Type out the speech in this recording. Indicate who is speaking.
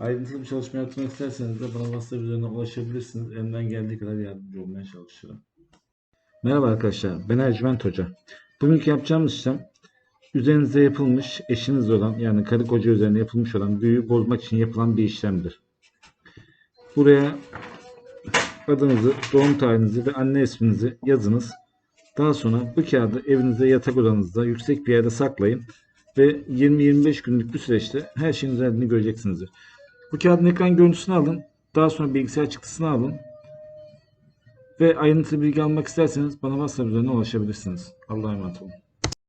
Speaker 1: Ayrıntılı bir çalışma yapmak isterseniz de bana WhatsApp üzerinden ulaşabilirsiniz. Elimden geldiği kadar yardımcı olmaya çalışırım. Merhaba arkadaşlar, ben Ercüment Hoca. Bugünkü yapacağımız işlem üzerinize yapılmış, eşinizle olan yani karı koca üzerine yapılmış olan büyüyü bozmak için yapılan bir işlemdir. Buraya adınızı, doğum tarihinizi ve anne isminizi yazınız. Daha sonra bu kağıdı evinizde yatak odanızda yüksek bir yerde saklayın ve 20-25 günlük bir süreçte her şeyin düzeldiğini göreceksinizdir. Bu kağıdın ekran görüntüsünü alın. Daha sonra bilgisayar çıktısını alın. Ve ayrıntılı bilgi almak isterseniz bana WhatsApp üzerinden ulaşabilirsiniz. Allah'a emanet olun.